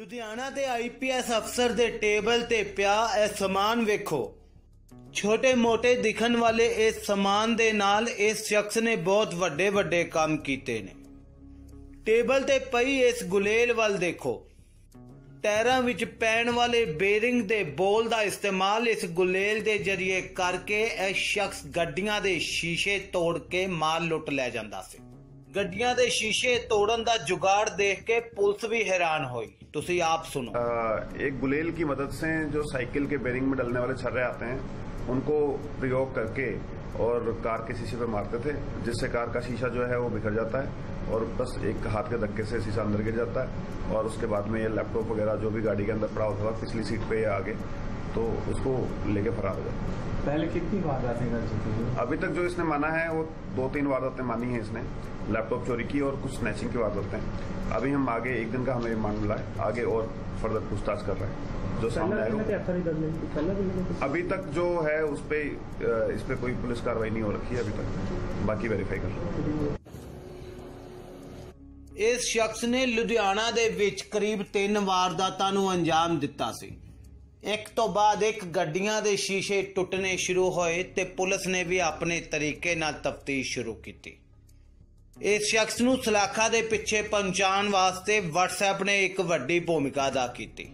ਲੁਧਿਆਣਾ ਦੇ ਆਈਪੀਐਸ ਅਫਸਰ ਦੇ ਟੇਬਲ ਤੇ ਪਿਆ ਇਹ ਸਮਾਨ ਵੇਖੋ। ਛੋਟੇ-ਮੋਟੇ ਦਿਖਣ ਵਾਲੇ ਇਸ ਸਮਾਨ ਦੇ ਨਾਲ ਇਸ ਸ਼ਖਸ ਨੇ ਬਹੁਤ ਵੱਡੇ ਵੱਡੇ ਕੰਮ ਕੀਤੇ ਨੇ। ਟੇਬਲ ਤੇ ਪਈ ਇਸ ਗੁਲੇਲ ਵੱਲ ਦੇਖੋ। ਟਾਇਰਾਂ ਵਿੱਚ ਪੈਣ ਵਾਲੇ ਬੇਰਿੰਗ ਦੇ ਬੋਲ ਦਾ ਇਸਤੇਮਾਲ ਇਸ ਗੁਲੇਲ ਦੇ ਜ਼ਰੀਏ ਕਰਕੇ ਇਹ ਸ਼ਖਸ ਗੱਡੀਆਂ ਦੇ ਸ਼ੀਸ਼ੇ ਤੋੜ ਕੇ ਮਾਲ ਲੁੱਟ ਲੈ ਜਾਂਦਾ ਸੀ। ਗੱਡੀਆਂ ਦੇ ਸ਼ੀਸ਼ੇ ਤੋੜਨ ਦਾ ਜੁਗਾੜ ਦੇਖ ਕੇ ਪੁਲਿਸ ਵੀ ਹੈਰਾਨ ਹੋਈ ਤੁਸੀਂ ਆਪ ਸੁਣੋ अ, एक गुलेल की मदद से जो साइकिल के बेरिंग में डलने वाले छर्रे आते हैं उनको प्रयोग करके और कार के शीशे पे मारते थे जिससे कार का शीशा जो है वो बिखर जाता है और बस एक हाथ के धक्के से शीशा अंदर गिर जाता है और उसके बाद में ये लैपटॉप वगैरह जो भी गाड़ी के अंदर पड़ा होता था पिछली सीट पे या आगे तो उसको लेके फरार हो जाता है पहले कितनी वारदातें कर चुकी थी अभी तक जो इसने माना है वो दो तीन वारदातें मानी है इसने लैपटॉप चोरी की और कुछ स्नैचिंग की वारदातें अभी हम आगे एक दिन का हमें रिमांड मिला है आगे और फर्दर पूछताछ कर रहे हैं जो सामने आएगा अभी तक जो है उस पे अ, इस पे कोई पुलिस कार्रवाई नहीं हो रखी है अभी तक बाकी वेरीफाई कर रहे हैं ਇਸ ਸ਼ਖਸ ਨੇ ਲੁਧਿਆਣਾ ਦੇ ਵਿੱਚ ਕਰੀਬ 3 ਵਾਰਦਾਤਾਂ ਨੂੰ ਅੰਜਾਮ ਦਿੱਤਾ ਸੀ ਇੱਕ ਤੋਂ ਬਾਅਦ ਇੱਕ ਗੱਡੀਆਂ ਦੇ ਸ਼ੀਸ਼ੇ ਟੁੱਟਣੇ ਸ਼ੁਰੂ ਹੋਏ ਤੇ ਪੁਲਿਸ ਨੇ ਵੀ ਆਪਣੇ ਤਰੀਕੇ ਨਾਲ ਤਫਤੀਸ਼ ਸ਼ੁਰੂ ਕੀਤੀ। ਇਸ ਸ਼ਖਸ ਨੂੰ ਸਲਾਖਾ ਦੇ ਪਿੱਛੇ ਪਹੁੰਚਾਉਣ ਵਾਸਤੇ WhatsApp ਨੇ ਇੱਕ ਵੱਡੀ ਭੂਮਿਕਾ ਅਦਾ ਕੀਤੀ।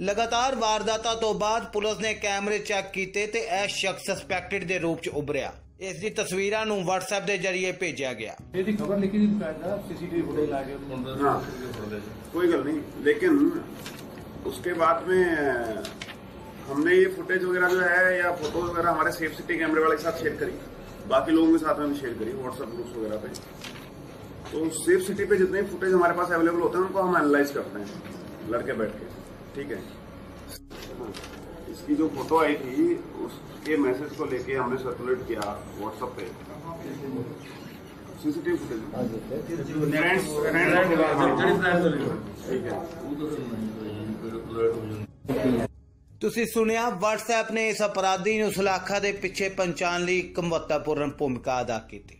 ਲਗਾਤਾਰ ਵਾਰਦਾਤਾਂ ਤੋਂ ਬਾਅਦ ਪੁਲਿਸ ਨੇ ਕੈਮਰੇ ਚੈੱਕ ਕੀਤੇ ਤੇ ਇਹ ਸ਼ਖਸ ਸਸਪੈਕਟਡ ਦੇ ਰੂਪ 'ਚ ਉਭਰਿਆ। ਇਸ ਦੀ ਤਸਵੀਰਾਂ ਨੂੰ WhatsApp ਦੇ ਜ਼ਰੀਏ ਭੇਜਿਆ ਗਿਆ। ਇਹਦੀ ਖਬਰ ਲਿਖੀ ਦੀ ਦੁਕਾਨ ਸੀਸੀਟੀਵੀ ਫੁਟੇਜ ਲਾ ਕੇ ਕੋਈ ਗੱਲ ਨਹੀਂ ਲੇਕਿਨ उसके बाद में हमने ये फुटेज वगैरह जो है या फ़ोटो वगैरह हमारे सेफ़ सिटी कैमरे वाले के साथ शेयर करी। बाकी लोगों के साथ में भी शेयर करी व्हाट्सएप ग्रुप्स वगैरह पे। तो सेफ़ सिटी पे जितने फुटेज हमारे पास अवेलेबल होते हैं उनको हम एनालाइज करते हैं लड़के बैठ के। ठीक है? हाँ, इसकी जो फ़ोटो आई थी उसके मैसेज को लेके हमने सर्कुलेट किया व्हाट्सएप पे। सीसीटीवी फुटेज फ्रेंड्स ठीक है। ਤੁਸੀਂ ਸੁਣਿਆ, WhatsApp ਨੇ ਇਸ ਅਪਰਾਧੀ ਨੂੰ ਸਲਾਖਾ ਦੇ ਪਿੱਛੇ ਪਹੁੰਚਾਉਣ ਲਈ ਇੱਕ ਮਹੱਤਵਪੂਰਨ ਭੂਮਿਕਾ ਅਦਾ ਕੀਤੀ।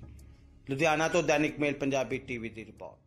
ਲੁਧਿਆਣਾ ਤੋਂ ਦੈਨਿਕ ਮੇਲ ਪੰਜਾਬੀ ਟੀਵੀ ਦੀ ਰਿਪੋਰਟ।